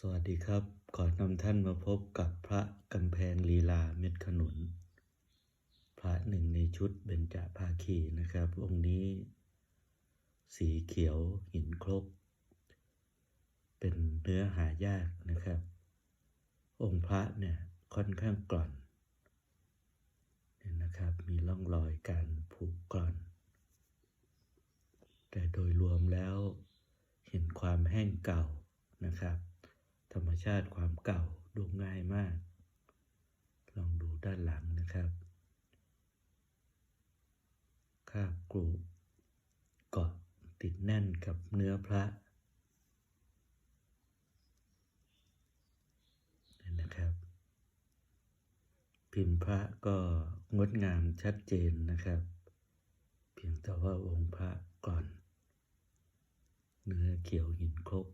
สวัสดีครับ ขอนำท่านมาพบกับพระกำแพงลีลาเม็ดขนุน พระหนึ่งในชุดเบญจภาคีนะครับ องค์นี้ สีเขียวหินครบเป็นเนื้อหายากนะครับ องค์พระเนี่ยค่อนข้างกร่อนเนี่ยนะครับ มีร่องรอยการผุกกร่อน แต่โดยรวมแล้วเห็นความแห้งเก่านะครับ รรมชาติความเก่าดูง่ายมาก ลองดูด้านหลังนะครับคาบกรุเกาะติดแน่นกับเนื้อพระนี่นะครับ พิมพ์พระก็งดงามชัดเจนนะครับ เพียงแต่ว่าองค์พระก่อน เนื้อเขียวหินครบ